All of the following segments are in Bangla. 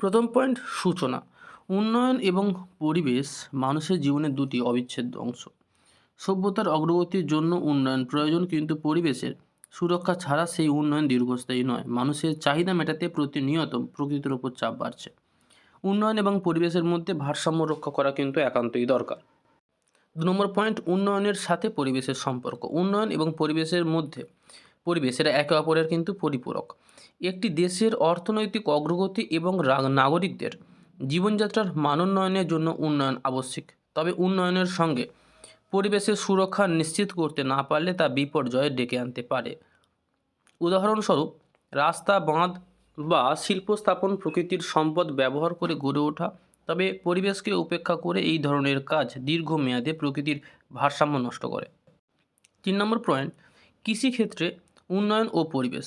প্রথম পয়েন্ট, সূচনা। উন্নয়ন এবং পরিবেশ মানুষের জীবনের দুটি অবিচ্ছেদ্য অংশ। সভ্যতার অগ্রগতির জন্য উন্নয়ন প্রয়োজন, কিন্তু পরিবেশের সুরক্ষা ছাড়া সেই উন্নয়ন দীর্ঘস্থায়ী নয়। মানুষের চাহিদা মেটাতে প্রতিনিয়ত প্রকৃতির ওপর চাপ বাড়ছে। উন্নয়ন এবং পরিবেশের মধ্যে ভারসাম্য রক্ষা করা কিন্তু একান্তই দরকার। দু নম্বর পয়েন্ট, উন্নয়নের সাথে পরিবেশের সম্পর্ক। উন্নয়ন এবং পরিবেশের মধ্যে পরিবেশ এরা একে অপরের কিন্তু পরিপূরক। একটি দেশের অর্থনৈতিক অগ্রগতি এবং নাগরিকদের জীবনযাত্রার মানোন্নয়নের জন্য উন্নয়ন আবশ্যিক। তবে উন্নয়নের সঙ্গে পরিবেশের সুরক্ষা নিশ্চিত করতে না পারলে তা বিপর্যয় ডেকে আনতে পারে। উদাহরণস্বরূপ, রাস্তা, বাঁধ বা শিল্প স্থাপন প্রকৃতির সম্পদ ব্যবহার করে গড়ে ওঠা। তবে পরিবেশকে উপেক্ষা করে এই ধরনের কাজ দীর্ঘমেয়াদে প্রকৃতির ভারসাম্য নষ্ট করে। তিন নম্বর পয়েন্ট, কৃষিক্ষেত্রে উন্নয়ন ও পরিবেশ।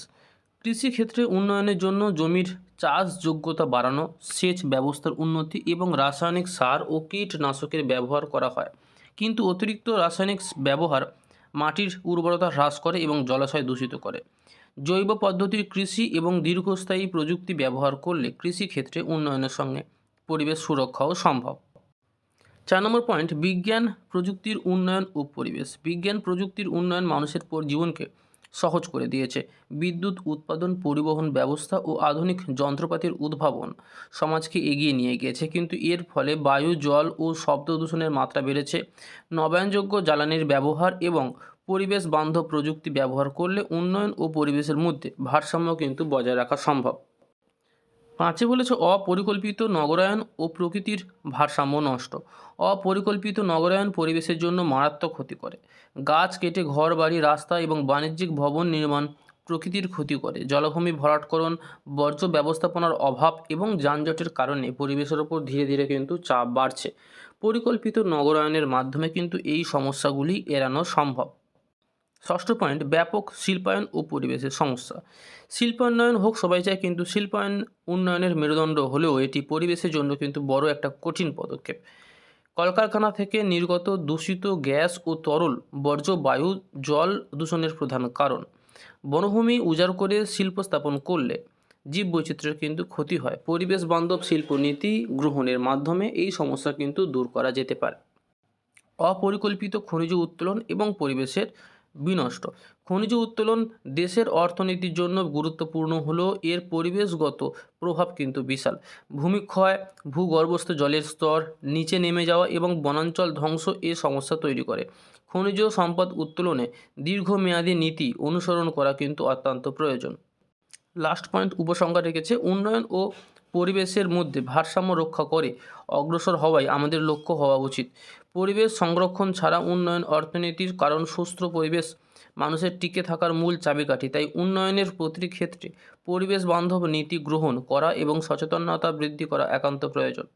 কৃষিক্ষেত্রে উন্নয়নের জন্য জমির চাষযোগ্যতা বাড়ানো, সেচ ব্যবস্থার উন্নতি এবং রাসায়নিক সার ও কীটনাশকের ব্যবহার করা হয়। কিন্তু অতিরিক্ত রাসায়নিক ব্যবহার মাটির উর্বরতা হ্রাস করে এবং জলাশয় দূষিত করে। জৈব পদ্ধতির কৃষি এবং দীর্ঘস্থায়ী প্রযুক্তি ব্যবহার করলে কৃষিক্ষেত্রে উন্নয়নের সঙ্গে পরিবেশ সুরক্ষাও সম্ভব। চার নম্বর পয়েন্ট, বিজ্ঞান প্রযুক্তির উন্নয়ন ও পরিবেশ। বিজ্ঞান প্রযুক্তির উন্নয়ন মানুষের জীবনকে সহজ করে দিয়েছে। বিদ্যুৎ উৎপাদন পরিবহন ব্যবস্থা ও আধুনিক যন্ত্রপাতির উদ্ভাবন সমাজকে এগিয়ে নিয়ে গিয়েছে কিন্তু এর ফলে বায়ু, জল ও শব্দ দূষণের মাত্রা বেড়েছে। নবায়নযোগ্য জ্বালানির ব্যবহার এবং পরিবেশ বান্ধব প্রযুক্তি ব্যবহার করলে উন্নয়ন ও পরিবেশের মধ্যে ভারসাম্য কিন্তু বজায় রাখা সম্ভব। পাঁচে বলেছে অপরিকল্পিত নগরায়ন ও প্রকৃতির ভারসাম্য নষ্ট। অপরিকল্পিত নগরায়ন পরিবেশের জন্য মারাত্মক ক্ষতি করে। গাছ কেটে ঘর, বাড়ি, রাস্তা এবং বাণিজ্যিক ভবন নির্মাণ প্রকৃতির ক্ষতি করে। জলভূমি ভরাটকরণ, বর্জ্য ব্যবস্থাপনার অভাব এবং যানজটের কারণে পরিবেশের ওপর ধীরে ধীরে কিন্তু চাপ বাড়ছে। পরিকল্পিত নগরায়নের মাধ্যমে কিন্তু এই সমস্যাগুলি এড়ানো সম্ভব। ষষ্ঠ পয়েন্ট, ব্যাপক শিল্পায়ন ও পরিবেশের সমস্যা। শিল্পায়ন হোক, সবাই চায়, কিন্তু শিল্পায়ন উন্নয়নের মেরুদণ্ড হলেও এটি পরিবেশের জন্য কিন্তু বড় একটা কঠিন পদক্ষেপ। কলকারখানা থেকে নির্গত দূষিত গ্যাস ও তরল বর্জ্য, বায়ু, জল দূষণের প্রধান কারণ। বনভূমি উজাড় করে শিল্প স্থাপন করলে জীববৈচিত্র্যের কিন্তু ক্ষতি হয়। পরিবেশ বান্ধব শিল্পনীতি গ্রহণের মাধ্যমে এই সমস্যা কিন্তু দূর করা যেতে পারে। অপরিকল্পিত খনিজ উত্তোলন এবং পরিবেশের বিনষ্ট। খনিজ উত্তোলন দেশের অর্থনীতির জন্য গুরুত্বপূর্ণ হলেও এর পরিবেশগত প্রভাব কিন্তু বিশাল। ভূমিক্ষয় ভূগর্ভস্থ জলের স্তর, নিচে নেমে যাওয়া এবং বনাঞ্চল ধ্বংস এ সমস্যা তৈরি করে। খনিজ সম্পদ উত্তোলনে দীর্ঘমেয়াদী নীতি অনুসরণ করা কিন্তু অত্যন্ত প্রয়োজন। লাস্ট পয়েন্ট উপসংহার রেখেছে, উন্নয়ন ও পরিবেশের মধ্যে ভারসাম্য রক্ষা করে অগ্রসর হওয়াই আমাদের লক্ষ্য হওয়া উচিত। পরিবেশ সংরক্ষণ ছাড়া উন্নয়ন অর্থনীতির কারণ সুস্থ পরিবেশ, মানুষের টিকে থাকার মূল চাবিকাঠি। তাই উন্নয়নের প্রতিটি ক্ষেত্রে পরিবেশ বান্ধব নীতি গ্রহণ করা এবং সচেতনতা বৃদ্ধি করা একান্ত প্রয়োজন।